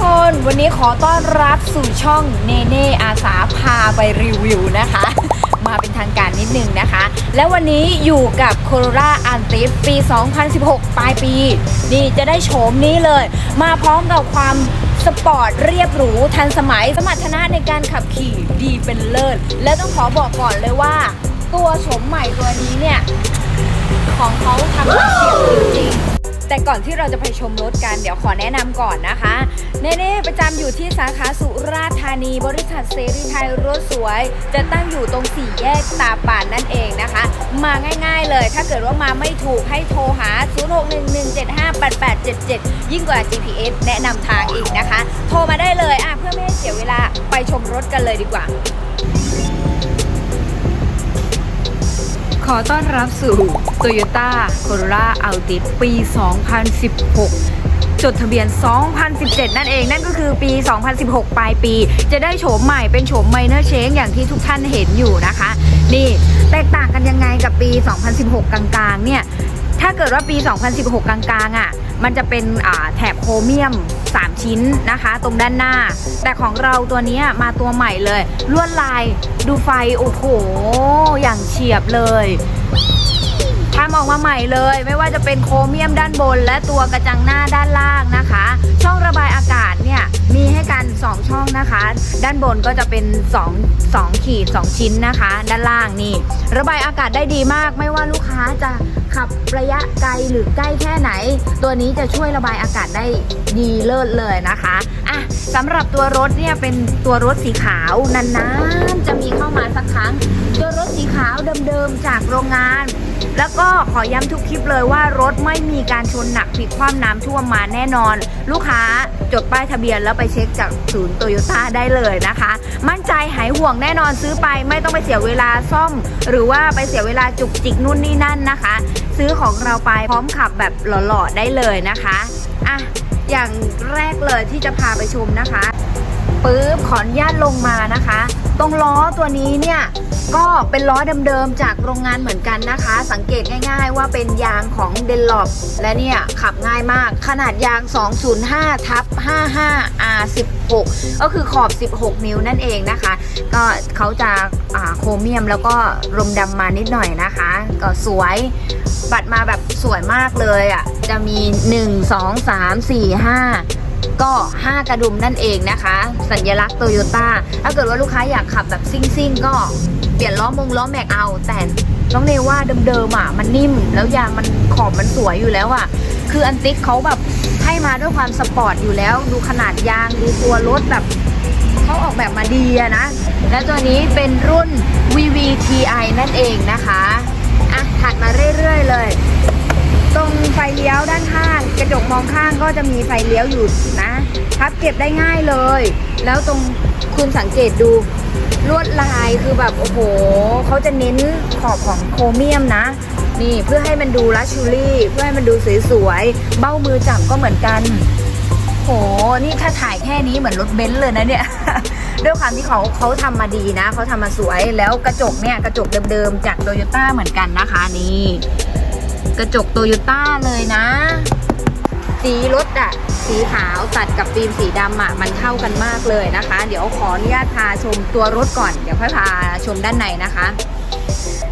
คน วันนี้ขอต้อนรับสู่ช่องเนเน่อาสาพาไปรีวิวนะคะ มาเป็นทางการนิดนึงนะคะ และวันนี้อยู่กับ Corolla a n t i f ปี 2016 ปลายปี นี่จะได้โฉมนี้เลย มาพร้อมกับความสปอร์ตเรียบหรูทันสมัยสมรรถนะในการขับขี่ดีเป็นเลิศ และต้องขอบอกก่อนเลยว่า ตัวโฉมใหม่ตัวนี้เนี่ย ของเขาทำมาเฉียบจริงๆ แต่ก่อนที่เราจะไปชมรถกันเดี๋ยวขอแนะนำก่อนนะคะเน่ๆประจำอยู่ที่สาขาสุราษฎร์ธานีบริษัทเสรีไทยรถสวย จะตั้งอยู่ตรงสี่แยกตาป่านนั่นเองนะคะ มาง่ายๆเลย ถ้าเกิดว่ามาไม่ถูกให้โทรหา 0611758877 ยิ่งกว่า GPS แนะนำทางอีกนะคะ โทรมาได้เลยอะเพื่อไม่ให้เสียเวลาไปชมรถกันเลยดีกว่า อต้อนรับสู่ Toyota Corolla Altis ปี 2016 จดทะเบียน 2017 นั่นเอง นั่นก็คือปี 2016 ปลายปี จะได้โฉมใหม่เป็นโฉม minor change อย่างที่ทุกท่านเห็นอยู่นะคะ นี่ แตกต่างกันยังไงกับปี 2016 กลางๆ เนี่ย ถ้าเกิดว่าปี 2016 กลางๆอะ มันจะเป็นแถบโครเมียม 3 ชิ้นนะคะ ตรงด้านหน้า แต่ของเราตัวนี้มาตัวใหม่เลย ลวดลายดูไฟ โอ้โห อย่างเฉียบเลยำออกมาใหม่เลย ไม่ว่าจะเป็นโครเมียมด้านบน และตัวกระจังหน้าด้านล่างนะคะ ช่องระบายอากาศเนี่ยมีให้กัน 2 ช่องนะคะ ด้านบนก็จะเป็น 2 2 ขีด 2 ชิ้นนะคะ ด้านล่างนี่ ระบายอากาศได้ดีมาก ไม่ว่าลูกค้าจะขับระยะไกลหรือใกล้แค่ไหน ตัวนี้จะช่วยระบายอากาศได้ดีเลิศเลยนะคะอะสำหรับตัวรถเนี่ยเป็นตัวรถสีขาวนานๆจะมีเข้ามาสักครั้ง ตัวรถสีขาวเดิมๆจากโรงงาน แล้วก็ขอย้ำทุกคลิปเลยว่ารถไม่มีการชนหนักพลิกคว่ำน้ำท่วมมาแน่นอน ลูกค้าจดป้ายทะเบียนแล้วไปเช็คจากศูนย์โตโยต้าได้เลยนะคะ มั่นใจหายห่วงแน่นอนซื้อไปไม่ต้องไปเสียเวลาซ่อม หรือว่าไปเสียเวลาจุกจิกนู่นนี่นั่นนะคะ ซื้อของเราไปพร้อมขับแบบหล่อๆได้เลยนะคะอะอย่างแรกเลยที่จะพาไปชมนะคะ ปึ๊บขออนุญาตลงมานะคะ ตรงล้อตัวนี้เนี่ยก็เป็นล้อเดิมๆจากโรงงานเหมือนกันนะคะ สังเกตง่ายๆว่าเป็นยางของเดนลอปและเนี่ยขับง่ายมาก ขนาดยาง 205ทับ55 R16 ก็คือขอบ 16 นิ้วนั่นเองนะคะ ก็เขาจะาโครเมียมแล้วก็รมดำมานิดหน่อยนะคะ ก็สวยบัตรมาแบบสวยมากเลยอะจะมี 1 2 3 4 5 ก็ 5 กระดุมนั่นเองนะคะ สัญลักษณ์โตโยต้าถ้าเกิดว่าลูกค้าอยากขับแบบซิ่งๆ ก็เปลี่ยนล้อมงล้อแม็กเอา แต่น้องเนว่าเดิมๆอะมันนิ่ม แล้วยางมันขอบมันสวยอยู่แล้วอะ คืออันติกเขาแบบให้มาด้วยความสปอร์ตอยู่แล้ว ดูขนาดยางดูตัวรถแบบเขาออกแบบมาดีอะนะ และตัวนี้เป็นรุ่น VVTi นั่นเองนะคะอะถัดมาเรื่อยๆเลย ตรงไฟเลี้ยวด้านข้าง กระจกมองข้างก็จะมีไฟเลี้ยวอยู่นะพับเก็บได้ง่ายเลย แล้วตรงคุณสังเกตดูลวดลายคือแบบโอ้โหเขาจะเน้นขอบของโครเมียมนะ นี่เพื่อให้มันดูลักชูรี่ เพื่อให้มันดูสวยๆเบ้ามือจับก็เหมือนกันโหนี่ถ้าถ่ายแค่นี้เหมือนรถเบนซ์เลยนะเนี่ยด้วยความที่เขาเขาทำมาดีนะ เขาทำมาสวยแล้วกระจกเนี่ยกระจกเดิมๆจากโตโยต้าเหมือนกันนะคะนี่ กระจกโตโยต้าเลยนะ สีรถอะสีขาวตัดกับฟิล์มสีดำอะมันเข้ากันมากเลยนะคะ เดี๋ยวขออนุญาตพาชมตัวรถก่อน เดี๋ยวค่อยพาชมด้านในนะคะ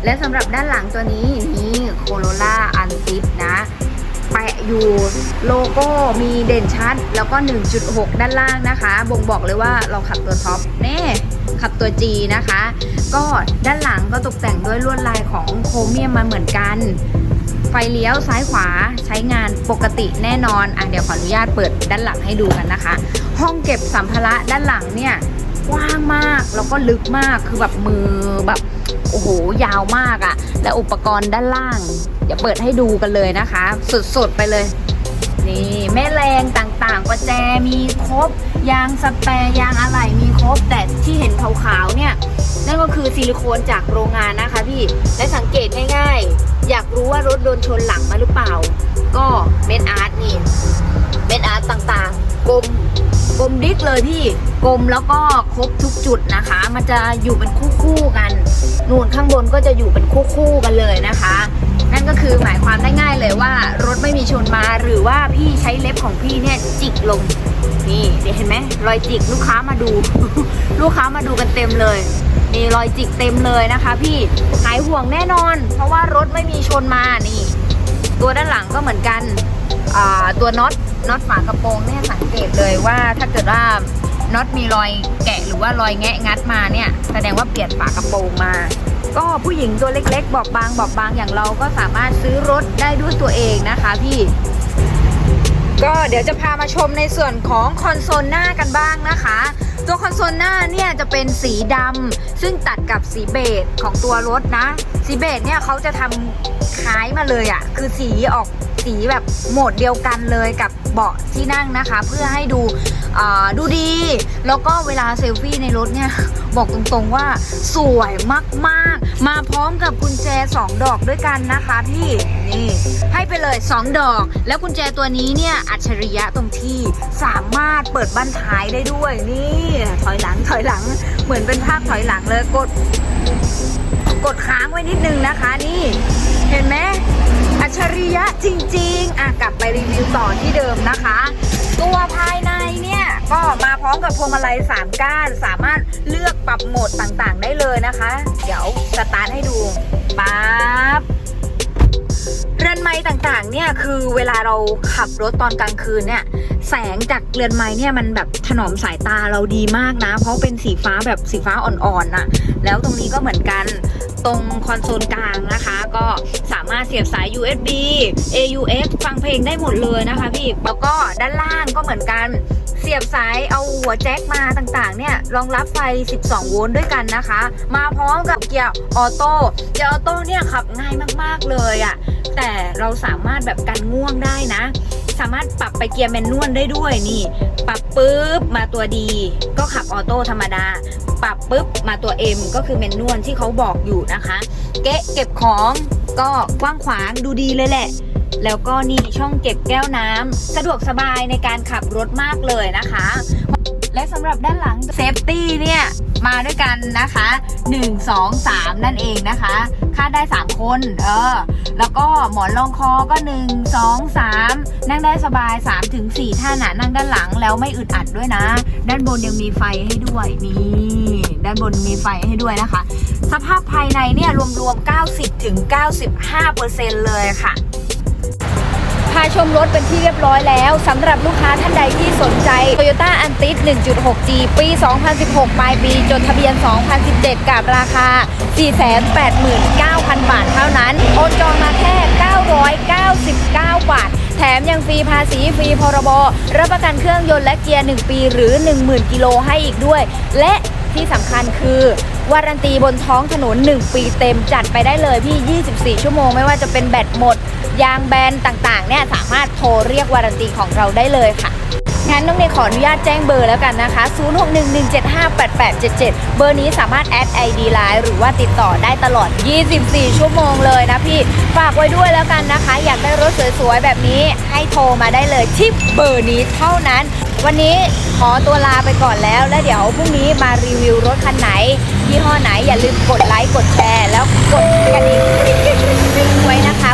และสำหรับด้านหลังตัวนี้นี่โคโรล่าอันติฟนะแปะอยู่โลโก้มีเด่นชัด แล้วก็ 1.6 ด้านล่างนะคะ บ่งบอกเลยว่าเราขับตัวท็อปแน่ขับตัว G นะคะ ก็ด้านหลังก็ตกแต่งด้วยลวดลายของโครเมียมมาเหมือนกัน ไฟเลี้ยวซ้ายขวาใช้งานปกติแน่นอนอะเดี๋ยวขออนุญาตเปิดด้านหลังให้ดูกันนะคะ ห้องเก็บสัมภาระด้านหลังเนี่ยกว้างมากแล้วก็ลึกมากคือแบบมือแบบโอ้โหยาวมากอะ่ะ และอุปกรณ์ด้านล่างเดี๋ยวเปิดให้ดูกันเลยนะคะ สดๆไปเลย นี่แม่แรงต่างๆประแจมีครบ ยางสแปร์ยางอะไหล่มีครบ แต่ที่เห็นขาวๆเนี่ย นั่นก็คือซิลิโคนจากโรงงานนะคะพี่ และสังเกตง่ายๆ อยากรู้ว่ารถโดนชนหลังมาหรือเปล่า ก็เม็ดอาร์ตนี่ เม็ดอาร์ตต่างๆ กลมกลมดิกเลยพี่ กลมแล้วก็ครบทุกจุดนะคะ มันจะอยู่เป็นคู่ๆกันนูนข้างบนก็จะอยู่เป็นคู่ๆกันเลยนะคะ นั่นก็คือหมายความได้ง่ายเลยว่ารถไม่มีชนมาหรือว่าพี่ใช้เล็บของพี่เนี่ยจิกลงนี่เดี๋ยวเห็นไหมรอยจิกลูกค้ามาดู ลูกค้ามาดูกันเต็มเลย นี่รอยจิกเต็มเลยนะคะพี่หายห่วงแน่นอน เพราะว่ารถไม่มีชนมานี่ ตัวด้านหลังก็เหมือนกันตัวน็อตน็อตฝากระโปรงเนี่ยสังเกตเลยว่าถ้าเกิดว่าน็อตมีรอยแกะหรือว่ารอยแงะงัดมาเนี่ย แสดงว่าเปลี่ยนฝากระโปรงมา ก็ผู้หญิงตัวเล็ก ๆ บอบบางบอบบางอย่างเราก็สามารถซื้อรถได้ด้วยตัวเองนะคะพี่ก็เดี๋ยวจะพามาชมในส่วนของคอนโซลหน้ากันบ้างนะคะ ตัวคอนโซลหน้าเนี่ยจะเป็นสีดำซึ่งตัดกับสีเบจของตัวรถนะ สีเบจเนี่ยเขาจะทำคล้ายมาเลยอะ่ะ คือสีออก สีแบบโหมดเดียวกันเลยกับเบาะที่นั่งนะคะ เพื่อให้ดูดูดี แล้วก็เวลาเซลฟี่ในรถเนี่ย บอกตรงๆว่าสวยมากๆ มาพร้อมกับกุญแจ 2 ดอกด้วยกันนะคะพี่นี่ให้ไปเลย 2 ดอก แล้วกุญแจตัวนี้เนี่ยอัจฉริยะตรงที่สามารถเปิดบั้นท้ายได้ด้วยนี่ถอยหลังถอยหลังเหมือนเป็นภาพถอยหลังเลยกด กดค้างไว้นิดนึงนะคะนี่ เห็นไหมอัจฉริยะจริง ๆ อะกลับไปรีวิวต่อที่เดิมนะคะ ตัวภายในเนี่ย ก็มาพร้อมกับพวงมาลัย3ก้าน สามารถเลือกปรับโหมดต่างๆ ได้เลยนะคะ เดี๋ยวสตาร์ทให้ดูปั๊บ ไม้ต่างๆ เนี่ยคือเวลาเราขับรถตอนกลางคืนเนี่ย แสงจากเรือนไม้เนี่ยมันแบบถนอมสายตาเราดีมากนะ เพราะเป็นสีฟ้าแบบสีฟ้าอ่อนๆน่ะ แล้วตรงนี้ก็เหมือนกันตรงคอนโซลกลางนะคะ ก็สามารถเสียบสาย USB AUX ฟังเพลงได้หมดเลยนะคะพี่ แล้วก็ด้านล่างก็เหมือนกัน สียบสายเอาหัวแจ็คมาต่างๆ เนี่ยรองรับไฟ 12 โวลต์ด้วยกันนะคะ มาพร้อมกับเกียร์ออโต้เกียร์ออโต้เนี่ยขับง่ายมากๆเลยอะ่ะแต่เราสามารถแบบกันง่วงได้นะ สามารถปรับไปเกียร์แมนนวลได้ด้วยนี่ ปรับปุ๊บมาตัวดี ก็ขับออโต้ธรรมดา ปรับปุ๊บมาตัว M ก็คือแมนนวลที่เขาบอกอยู่นะคะ เกะเก็บของก็กว้างขวางดูดีเลยแหละ แล้วก็นี่ช่องเก็บแก้วน้ำสะดวกสบายในการขับรถมากเลยนะคะ และสำหรับด้านหลังเซฟตี้เนี่ยมาด้วยกันนะคะ 1 2 3 นั่นเองนะคะคาดได้ 3 คน เออ แล้วก็หมอนรองคอก็ 1 2 3 นั่งได้สบาย3ถึง4ท่านะนั่งด้านหลังแล้วไม่อึดอัดด้วยนะ ด้านบนยังมีไฟให้ด้วยนี่ด้านบนมีไฟให้ด้วยนะคะ สภาพภายในเนี่ยรวมๆ 90ถึง95%เลยค่ะาชมรถเป็นที่เรียบร้อยแล้วสำหรับลูกค้าท่านใดที่สนใจ Toyota a n t i s 1.6G ปี 2016 ปลายปี จดทะเบียน 2017 กับราคา 489,000 บาทเท่านั้น โอนจองมาแค่ 999 บาท แถมยังฟรีภาษีฟรีพรบ รับประกันเครื่องยนต์และเกียร์ 1 ปีหรือ 10,000 กิโลให้อีกด้วย และที่สำคัญคือ วารันตีบนท้องถนน 1 ปีเต็มจัดไปได้เลยพี่ 24 ชั่วโมง ไม่ว่าจะเป็นแบตหมด ยางแบนต่างๆเนี่ยสามารถโทรเรียกวารันตีของเราได้เลยค่ะงั้นน้องเนยขออนุญาตแจ้งเบอร์แล้วกันนะคะ 0611758877 เบอร์นี้สามารถแอด ID Line หรือว่าติดต่อได้ตลอด 24 ชั่วโมงเลยนะพี่ ฝากไว้ด้วยแล้วกันนะคะ อยากได้รถสวยๆ แบบนี้ให้โทรมาได้เลยที่เบอร์นี้เท่านั้น วันนี้ขอตัวลาไปก่อนแล้ว แล้วเดี๋ยวพรุ่งนี้มารีวิวรถคันไหน ยี่ห้อไหนอย่าลืมกดไลค์กดแชร์แล้วกดกระดิ่งงไว้นะคะ